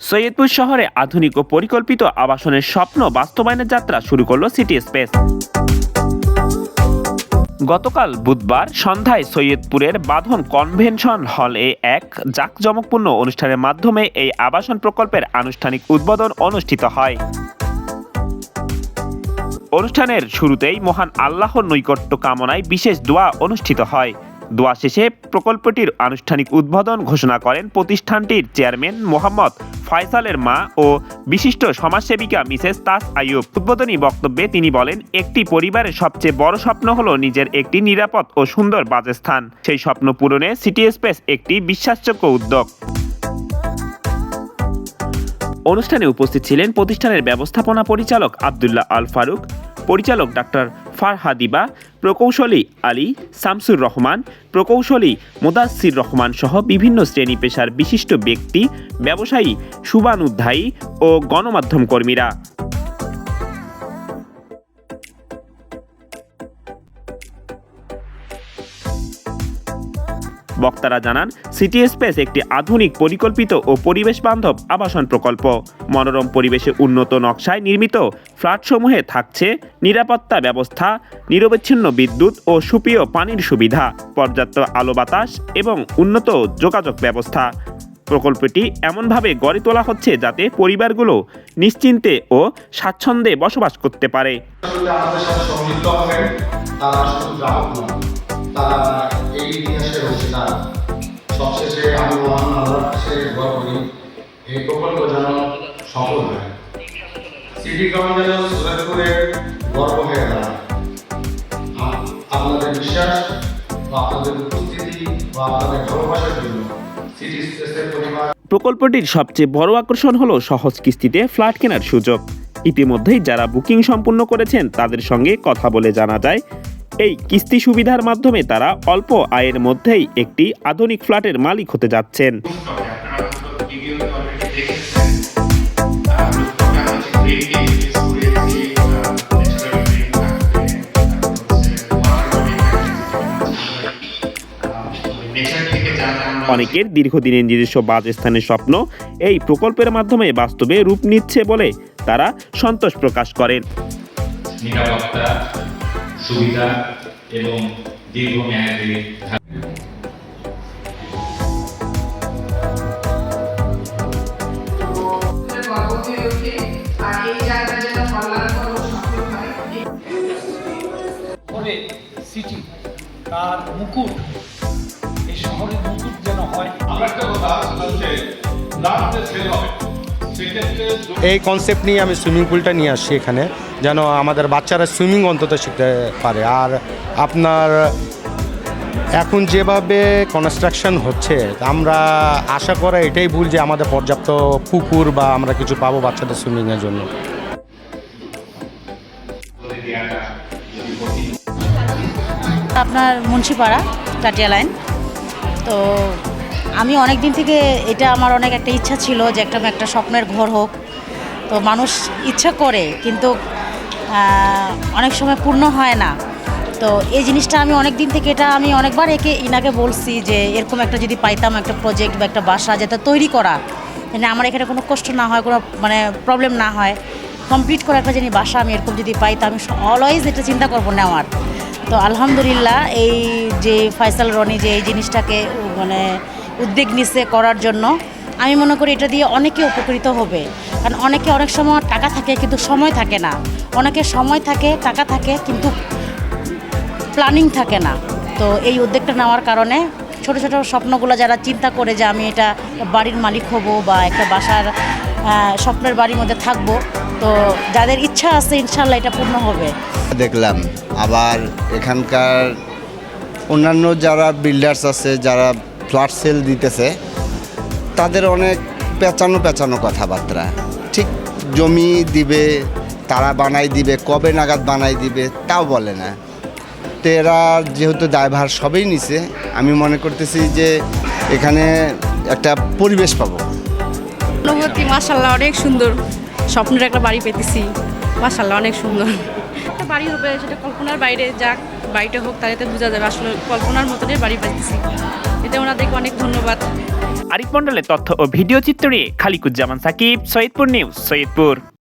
সৈয়দপুর শহরে আধুনিক ও পরিকল্পিত আবাসনের স্বপ্ন বাস্তবায়নের যাত্রা শুরু করল সিটি স্পেস গতকাল বুধবার সন্ধ্যায় সৈয়দপুরের বাঁধন কনভেনশন হলে এক জাঁকজমকপূর্ণ অনুষ্ঠানের মাধ্যমে এই আবাসন প্রকল্পের আনুষ্ঠানিক উদ্বোধন অনুষ্ঠিত হয়। অনুষ্ঠানের শুরুতেই মহান আল্লাহর নৈকট্য কামনায় বিশেষ দোয়া অনুষ্ঠিত হয়। দোয়া শেষে প্রকল্পটির আনুষ্ঠানিক উদ্বোধন ঘোষণা করেন প্রতিষ্ঠানটির চেয়ারম্যান মোহাম্মদ ফয়সালের মা ও বিশিষ্ট সমাজসেবিকা মিসেস তাস আইয়ুব। উদ্বোধনী বক্তব্যে তিনি বলেন, একটি পরিবারের সবচেয়ে বড় স্বপ্ন হলো নিজের একটি নিরাপদ ও সুন্দর বাসস্থান। সেই স্বপ্ন পূরণে সিটি স্পেস একটি বিশ্বাসযোগ্য উদ্যোগ। অনুষ্ঠানে উপস্থিত ছিলেন প্রতিষ্ঠানের ব্যবস্থাপনা পরিচালক আবদুল্লাহ আল ফারুক, পরিচালক ডাক্তার ফারহাদিবা প্রকৌশলী আলী শামসুর রহমান, প্রকৌশলী মোদাসির রহমান সহ বিভিন্ন শ্রেণি পেশার বিশিষ্ট ব্যক্তি, ব্যবসায়ী শুভানুধ্যায়ী ও গণমাধ্যম কর্মীরা। বক্তারা জানান, সিটি স্পেস একটি আধুনিক, পরিকল্পিত ও পরিবেশ বান্ধব আবাসন প্রকল্প। মনোরম পরিবেশে উন্নত নকশায় নির্মিত ফ্ল্যাটসমূহে থাকছে নিরাপত্তা ব্যবস্থা, নিরবচ্ছিন্ন বিদ্যুৎ ও সুপেয় পানির সুবিধা, পর্যাপ্ত আলো বাতাস এবং উন্নত যোগাযোগ ব্যবস্থা। প্রকল্পটি এমনভাবে গড়ে তোলা হচ্ছে যাতে পরিবারগুলো নিশ্চিন্তে ও স্বাচ্ছন্দ্যে বসবাস করতে পারে। তারা এই সবশেষে আমি মহান আল্লাহর কাছে করি, এই প্রকল্প যেন সফল হয়। সিটি যেন গর্ব হয়ে আপনাদের বিশ্বাস বা আপনাদের উপস্থিতি বা আপনাদের ভালোবাসার জন্য সিটি স্পেসের প্রকল্পটির সবচেয়ে বড় আকর্ষণ হলো সহজ কিস্তিতে ফ্ল্যাট কেনার সুযোগ। ইতিমধ্যেই যারা বুকিং সম্পূর্ণ করেছেন, তাদের সঙ্গে কথা বলে জানা যায় এই কিস্তি সুবিধার মাধ্যমে তারা অল্প আয়ের মধ্যেই একটি আধুনিক ফ্ল্যাটের মালিক হতে যাচ্ছেন। অনেকের দীর্ঘদিনের নিজস্ব বাসস্থানের স্বপ্ন এই প্রকল্পের মাধ্যমে বাস্তবে রূপ নিচ্ছে বলে তারা সন্তোষ প্রকাশ করেন। সুবিধা এবং দীর্ঘমেয়াদী সিটি তার মুকুট এই শহরের মুকুট যেন হয়। আমার একটা কথা লাস্টে সেল হবে। সেক্ষেত্রে এই কনসেপ্ট নিয়ে আমি সুইমিং পুলটা নিয়ে আসছি এখানে, যেন আমাদের বাচ্চারা সুইমিং অন্তত শিখতে পারে। আর আপনার এখন যেভাবে কনস্ট্রাকশন হচ্ছে, আমরা আশা করা এটাই ভুল যে আমাদের পর্যাপ্ত পুকুর বা আমরা কিছু পাবো বাচ্চাদের সুইমিংয়ের জন্য। আপনার মুন্সিপাড়া টাটিয়া লাইন তো আমি অনেক দিন থেকে এটা আমার অনেক একটা ইচ্ছা ছিল যে একটা একটা স্বপ্নের ঘর হোক। তো মানুষ ইচ্ছা করে, কিন্তু অনেক সময় পূর্ণ হয় না। তো এই জিনিসটা আমি অনেক দিন থেকে এটা আমি অনেকবার একে, ইনাকে বলছি যে এরকম একটা যদি পাইতাম, একটা প্রজেক্ট বা একটা বাসা যেটা তৈরি করা মানে আমার এখানে কোনো কষ্ট না হয়, কোনো মানে প্রবলেম না হয়। কমপ্লিট করা একটা যিনি বাসা আমি এরকম যদি পাই তো আমি অলওয়েজ এটা চিন্তা করব নেওয়ার। তো আলহামদুলিল্লাহ, এই যে ফয়সাল রনি যে এই জিনিসটাকে মানে উদ্যোগ নিচ্ছে করার জন্য, আমি মনে করি এটা দিয়ে অনেকে উপকৃত হবে। কারণ অনেকে অনেক সময় টাকা থাকে কিন্তু সময় থাকে না। অনেকে সময় থাকে, টাকা থাকে কিন্তু প্ল্যানিং থাকে না। তো এই উদ্যোগটা নেওয়ার কারণে ছোট ছোট স্বপ্নগুলো যারা চিন্তা করে যে আমি এটা বাড়ির মালিক হব বা একটা বাসার স্বপ্নের বাড়ির মধ্যে থাকব, তো যাদের ইচ্ছা আছে ইনশাল্লাহ এটা পূর্ণ হবে। দেখলাম, আবার এখানকার অন্যান্য যারা বিল্ডার্স আছে, যারা ফ্ল্যাট সেল দিতেছে, তাদের অনেক পেঁচানো পেঁচানো কথাবার্তা। ঠিক জমি দিবে, তারা বানাই দিবে, কবে নাগাদ বানাই দিবে, তাও বলে না। তো এরা যেহেতু দায়ভার সবই নিছে, আমি মনে করতেছি যে এখানে একটা পরিবেশ পাবো। মাসাল্লাহ অনেক সুন্দর। স্বপ্নের একটা বাড়ি পেতেছি মাসাল্লাহ অনেক সুন্দর। বাড়ি হবে, সেটা কল্পনার বাইরে যাক, বাড়িটা হোক, তাহলে বোঝা যাবে, আসলে কল্পনার মতনের বাড়ি পাইতেছি এতে ওনাদেরকে অনেক ধন্যবাদ। আরিফ মন্ডলের তথ্য ও ভিডিও চিত্র খালিকুজ্জামান সাকিব, সৈয়দপুর নিউজ, সৈয়দপুর।